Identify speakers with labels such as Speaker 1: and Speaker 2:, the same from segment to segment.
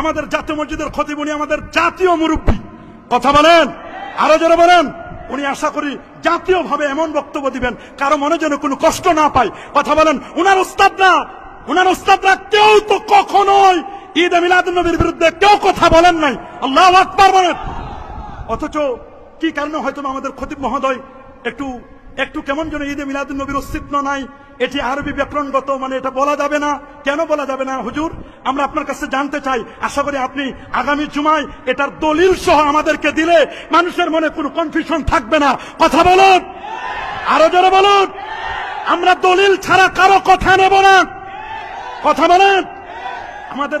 Speaker 1: আমাদের জাতীয় মসজিদের খতিব উনি আমাদের জাতীয় মুরব্বী। কথা বলেন? আরও যারা বলেন? উনি আশা করি জাতীয়ভাবে এমন বক্তব্য দিবেন, কারও মনে যেন কোনো কষ্ট না পায়। কথা বলেন, উনার উস্তাদরা উনার উস্তাদরা কেউ তো কখনোই ঈদ মিলাদ নবীর বিরুদ্ধে কেউ কথা বলেন নাই। আল্লাহ আকবার বলেন। অথচ কি কারণে হয়তো আমাদের খতিব মহোদয় একটু একটু কেমন যেন ঈদে নবীর অস্তিত্ব নাই এটি আরবি ব্যাকরণগত মানে এটা বলা যাবে না। কেন বলা যাবে না? হুজুর, আমরা আপনার কাছে জানতে চাই। আশা করি আপনি আগামী জুমায় এটার দলিল সহ আমাদেরকে দিলে মানুষের মনে কোনো কনফিউশন থাকবে না। কথা বলুন। আরও জোরে বলুন। আমরা দলিল ছাড়া কারও কথা নেব না। কথা বলেন। আমাদের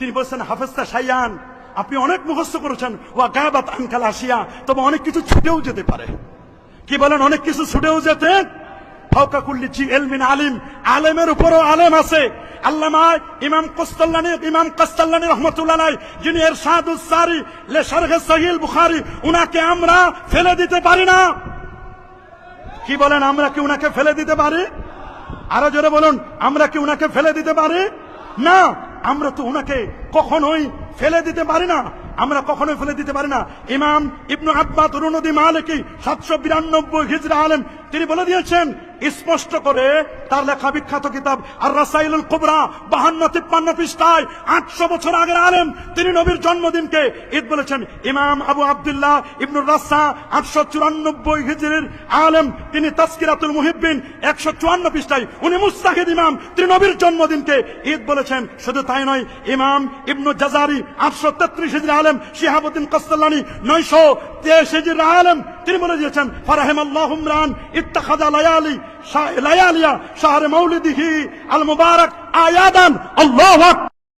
Speaker 1: তিনি বলছেন হাফেজটা সাইয়ান। আপনি অনেক মুখস্থ করেছেন, ওয়া গায়াবাত আনকাল আসিয়া, তবে অনেক কিছু ছুটেও যেতে পারে। কি বলেন, অনেক কিছু ছুটেও যেতে? আলিম, আলেমের উপরও আলেম আছে। আল্লামা ইমাম কস্তাল্লানি ইমাম কস্তাল্লানি রহমতুল্লাহ যিনি এর সারি, লে শারহে সহিল বুখারি, উনাকে আমরা ফেলে দিতে পারি না। কি বলেন, আমরা কি উনাকে ফেলে দিতে পারি? আরও জোরে বলুন, আমরা কি উনাকে ফেলে দিতে পারি? না। আমরা তো ওনাকে কখনোই ফেলে দিতে পারি না। আমরা কখনোই ফেলে দিতে পারি না। ইমাম ইবনু আব্বা রুনদি মালিকি সাতশো বিরানব্বই হিজরা আলেম, তিনি বলে দিয়েছেন, স্পষ্ট করে তার লেখা বিখ্যাত কিতাব আর রাসাইলুল কুবরা, বাহান্ন তিপ্পান্ন পৃষ্ঠায়, আটশো বছর আগের আলেম। তিনি নবীর জন্মদিনকে ঈদ বলেছেন। ইমাম আবু আব্দুল্লাহ ইবনুর রাসা, আটশো চুরানব্বই হিজরির আলেম। তিনি তাস্কিরাতুল মুহিব্বিন, একশো চুয়ান্ন পৃষ্ঠায়। উনি মুস্তাহিদ ইমাম। তিনি নবীর জন্মদিনকে ঈদ বলেছেন। শুধু তাই নয়, ইমাম ইবনু জাজারি, আটশো তেত্রিশ হিজরি আলেম, শিহাবুদ্দিন কস্তাল্লানি নয়শো তেইশ হিজরি আলেম। তিনি বলে দিয়েছেন ফারাহেম আল্লাহ উমরান ইত্তাখাদা লায়ালি ليالي شهر مولده المبارك آيادا. الله أكبر.